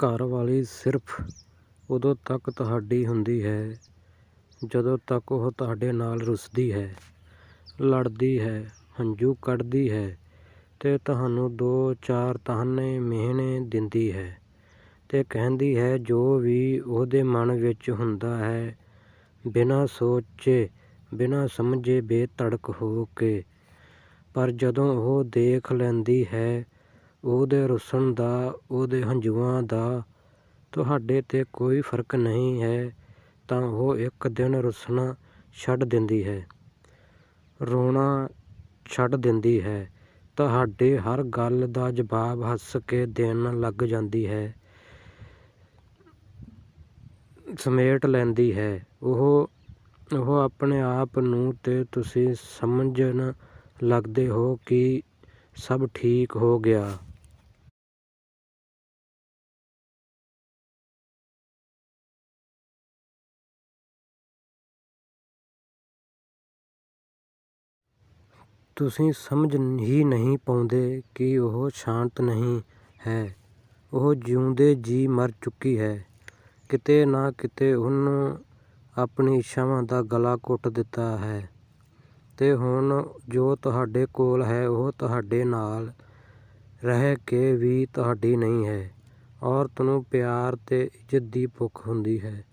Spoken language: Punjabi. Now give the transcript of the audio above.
ਘਰਵਾਲੀ ਸਿਰਫ਼ ਉਦੋਂ ਤੱਕ ਤੁਹਾਡੀ ਹੁੰਦੀ ਹੈ ਜਦੋਂ ਤੱਕ ਉਹ ਤੁਹਾਡੇ ਨਾਲ ਰੁੱਸਦੀ ਹੈ, ਲੜਦੀ ਹੈ, ਹੰਝੂ ਕੱਢਦੀ ਹੈ ਤੇ ਤੁਹਾਨੂੰ ਦੋ-ਚਾਰ ਤਾਹਨੇ ਮਿਹਣੇ ਦਿੰਦੀ ਹੈ ਤੇ ਕਹਿੰਦੀ ਹੈ ਜੋ ਵੀ ਉਹਦੇ ਮਨ ਵਿੱਚ ਹੁੰਦਾ ਹੈ, ਬਿਨਾਂ ਸੋਚੇ ਬਿਨਾਂ ਸਮਝੇ ਬੇਤੜਕ ਹੋ ਕੇ। ਪਰ ਜਦੋਂ ਉਹ ਦੇਖ ਲੈਂਦੀ ਹੈ ਉਹਦੇ ਰੁੱਸਣ ਦਾ, ਉਹਦੇ ਹੰਝੂਆਂ ਦਾ ਤੁਹਾਡੇ 'ਤੇ ਕੋਈ ਫ਼ਰਕ ਨਹੀਂ ਹੈ ਤਾਂ ਉਹ ਇੱਕ ਦਿਨ ਰੁੱਸਣਾ ਛੱਡ ਦਿੰਦੀ ਹੈ, ਰੋਣਾ ਛੱਡ ਦਿੰਦੀ ਹੈ, ਤੁਹਾਡੇ ਹਰ ਗੱਲ ਦਾ ਜਵਾਬ ਹੱਸ ਕੇ ਦੇਣ ਲੱਗ ਜਾਂਦੀ ਹੈ, ਸਮੇਟ ਲੈਂਦੀ ਹੈ। ਉਹ ਉਹ ਆਪਣੇ ਆਪ ਨੂੰ ਤੇ ਤੁਸੀਂ ਸਮਝਣ ਲੱਗਦੇ ਹੋ ਕਿ ਸਭ ਠੀਕ ਹੋ ਗਿਆ। ਤੁਸੀਂ ਸਮਝ ਹੀ ਨਹੀਂ ਪਾਉਂਦੇ ਕਿ ਉਹ ਸ਼ਾਂਤ ਨਹੀਂ ਹੈ, ਉਹ ਜਿਉਂਦੇ ਜੀਅ ਮਰ ਚੁੱਕੀ ਹੈ। ਕਿਤੇ ਨਾ ਕਿਤੇ ਉਹਨੂੰ ਆਪਣੀ ਇੱਛਾਵਾਂ ਦਾ ਗਲਾ ਘੁੱਟ ਦਿੱਤਾ ਹੈ ਤੇ ਹੁਣ ਜੋ ਤੁਹਾਡੇ ਕੋਲ ਹੈ ਉਹ ਤੁਹਾਡੇ ਨਾਲ ਰਹਿ ਕੇ ਵੀ ਤੁਹਾਡੀ ਨਹੀਂ ਹੈ। ਔਰਤ ਨੂੰ ਪਿਆਰ ਤੇ ਇੱਜ਼ਤ ਦੀ ਭੁੱਖ ਹੁੰਦੀ ਹੈ।